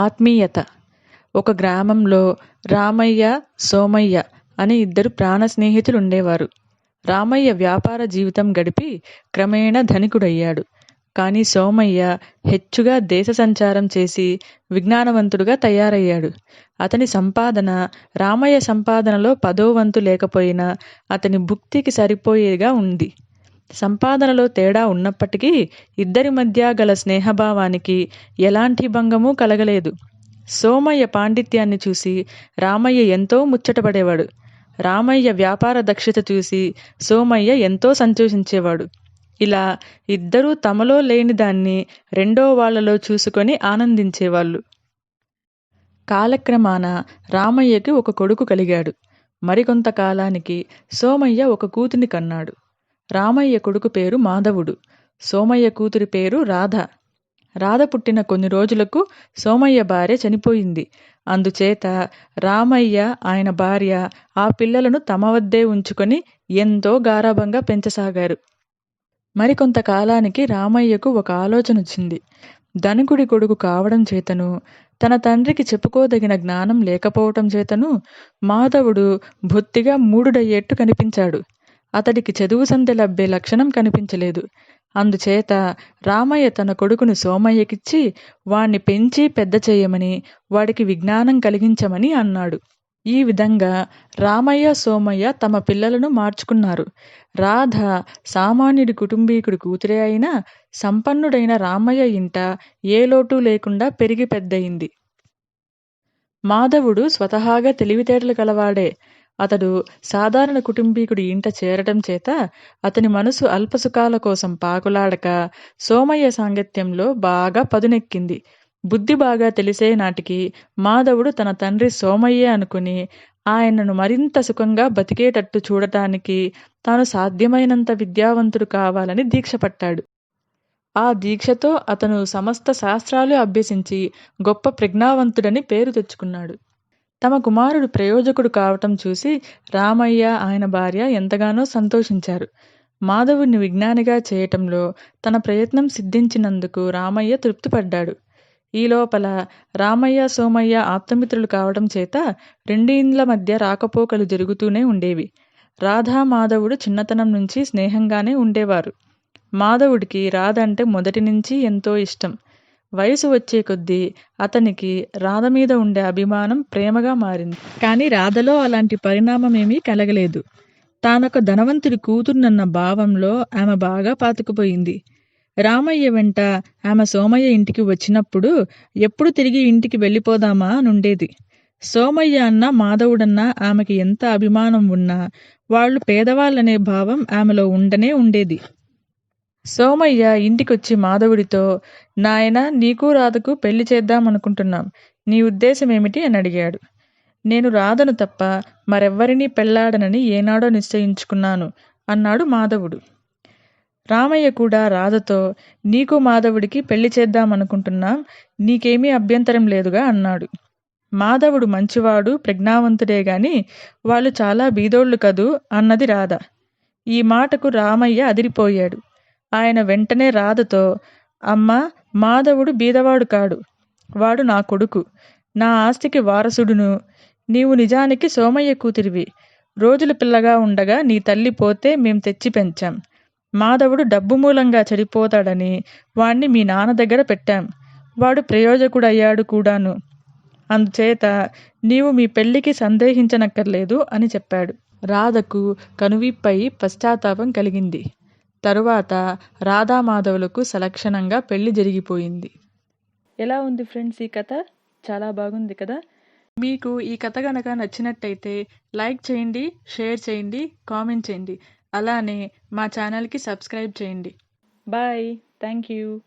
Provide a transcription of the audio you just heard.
ఆత్మీయత. ఒక గ్రామంలో రామయ్య సోమయ్య అనే ఇద్దరు ప్రాణ స్నేహితులు ఉండేవారు రామయ్య వ్యాపార జీవితం గడిపి క్రమేణా ధనికుడయ్యాడు. కానీ సోమయ్య హెచ్చుగా దేశ సంచారం చేసి విజ్ఞానవంతుడుగా తయారయ్యాడు. అతని సంపాదన రామయ్య సంపాదనలో పదోవంతు లేకపోయినా అతని భుక్తికి సరిపోయేగా ఉంది. సంపాదనలో తేడా ఉన్నప్పటికీ ఇద్దరి మధ్య గల స్నేహభావానికి ఎలాంటి భంగమూ కలగలేదు. సోమయ్య పాండిత్యాన్ని చూసి రామయ్య ఎంతో ముచ్చటపడేవాడు. రామయ్య వ్యాపార దక్షత చూసి సోమయ్య ఎంతో సంతోషించేవాడు. ఇలా ఇద్దరూ తమలో లేని దాన్ని రెండో వాళ్ళలో చూసుకొని ఆనందించేవాళ్ళు. కాలక్రమాన రామయ్యకి ఒక కొడుకు కలిగాడు. మరికొంత కాలానికి సోమయ్య ఒక కూతుని కన్నాడు. రామయ్య కొడుకు పేరు మాధవుడు. సోమయ్య కూతురి పేరు రాధ. రాధ పుట్టిన కొన్ని రోజులకు సోమయ్య భార్య చనిపోయింది. అందుచేత రామయ్య ఆయన భార్య ఆ పిల్లలను తమ వద్దే ఉంచుకొని ఎంతో గారాభంగా పెంచసాగారు. మరికొంతకాలానికి రామయ్యకు ఒక ఆలోచన వచ్చింది. ధనుకుడి కొడుకు కావడం చేతను తన తండ్రికి చెప్పుకోదగిన జ్ఞానం లేకపోవటం చేతను మాధవుడు బొత్తిగా మూడుడయ్యేట్టు కనిపించాడు. అతడికి చదువు సంధ్య లబ్బే లక్షణం కనిపించలేదు. అందుచేత రామయ్య తన కొడుకును సోమయ్యకిచ్చి వాణ్ణి పెంచి పెద్ద చేయమని వాడికి విజ్ఞానం కలిగించమని అన్నాడు. ఈ విధంగా రామయ్య సోమయ్య తమ పిల్లలను మార్చుకున్నారు. రాధ సామాన్యుడి కుటుంబీకుడి కూతురే అయినా సంపన్నుడైన రామయ్య ఇంట ఏ లోటు లేకుండా పెరిగి పెద్దయింది. మాధవుడు స్వతహాగా తెలివితేటలు కలవాడే అతడు సాధారణ కుటుంబీకుడి ఇంట చేరటం చేత అతని మనసు అల్పసుఖాల కోసం పాకులాడక సోమయ్య సాంగత్యంలో బాగా పదునెక్కింది. బుద్ధి బాగా తెలిసే నాటికి మాధవుడు తన తండ్రి సోమయ్య అనుకుని ఆయనను మరింత సుఖంగా బతికేటట్టు చూడటానికి తాను సాధ్యమైనంత విద్యావంతుడు కావాలని దీక్షపట్టాడు. ఆ దీక్షతో అతను సమస్త శాస్త్రాలు అభ్యసించి గొప్ప ప్రజ్ఞావంతుడని పేరు తెచ్చుకున్నాడు. తమ కుమారుడు ప్రయోజకుడు కావటం చూసి రామయ్య ఆయన భార్య ఎంతగానో సంతోషించారు. మాధవుని విజ్ఞానిగా చేయటంలో తన ప్రయత్నం సిద్ధించినందుకు రామయ్య తృప్తిపడ్డాడు. ఈ లోపల రామయ్య సోమయ్య ఆప్తమిత్రులు కావడం చేత రెండిండ్ల మధ్య రాకపోకలు జరుగుతూనే ఉండేవి. రాధా మాధవుడు చిన్నతనం నుంచి స్నేహంగానే ఉండేవారు. మాధవుడికి రాధ అంటే మొదటి నుంచి ఎంతో ఇష్టం. వయసు వచ్చే కొద్దీ అతనికి రాధ మీద ఉండే అభిమానం ప్రేమగా మారింది. కానీ రాధలో అలాంటి పరిణామమేమీ కలగలేదు. తానొక ధనవంతుడి కూతురునన్న భావంలో ఆమె బాగా పాతుకుపోయింది. రామయ్య వెంట ఆమె సోమయ్య ఇంటికి వచ్చినప్పుడు ఎప్పుడు తిరిగి ఇంటికి వెళ్ళిపోదామా అనుండేది. సోమయ్య అన్న మాధవుడన్న ఆమెకి ఎంత అభిమానం ఉన్నా వాళ్ళు పేదవాళ్ళనే భావం ఆమెలో ఉండనే ఉండేది. సోమయ్య ఇంటికొచ్చి మాధవుడితో నాయన నీకు రాధకు పెళ్ళి చేద్దామనుకుంటున్నాం. నీ ఉద్దేశం ఏమిటి అని అడిగాడు. నేను రాధను తప్ప మరెవ్వరినీ పెళ్ళాడనని ఏనాడో నిశ్చయించుకున్నాను అన్నాడు మాధవుడు. రామయ్య కూడా రాధతో నీకు మాధవుడికి పెళ్ళి చేద్దామనుకుంటున్నాం నీకేమీ అభ్యంతరం లేదుగా అన్నాడు. మాధవుడు మంచివాడు ప్రజ్ఞావంతుడే గాని వాళ్ళు చాలా బీదోళ్ళు కదూ అన్నది రాధ. ఈ మాటకు రామయ్య అదిరిపోయాడు. ఆయన వెంటనే రాధతో అమ్మ మాధవుడు బీదవాడు కాడు. వాడు నా కొడుకు. నా ఆస్తికి వారసుడును. నీవు నిజానికి సోమయ్య కూతురివి. రోజులు పిల్లగా ఉండగా నీ తల్లి పోతే మేం తెచ్చి పెంచాం. మాధవుడు డబ్బు మూలంగా చెడిపోతాడని వాణ్ణి మీ నాన్న దగ్గర పెట్టాం. వాడు ప్రయోజకుడయ్యాడు కూడాను. అందుచేత నీవు మీ పెళ్ళికి సందేహించనక్కర్లేదు అని చెప్పాడు. రాధకు కనువిప్పై పశ్చాత్తాపం కలిగింది. తరువాత రాధామాధవులకు సలక్షణంగా పెళ్ళి జరిగిపోయింది. ఎలా ఉంది ఫ్రెండ్స్ ఈ కథ? చాలా బాగుంది కదా? మీకు ఈ కథ కనుక నచ్చినట్టయితే లైక్ చేయండి షేర్ చేయండి కామెంట్ చేయండి. అలానే మా ఛానల్కి సబ్స్క్రైబ్ చేయండి. బాయ్. Thank you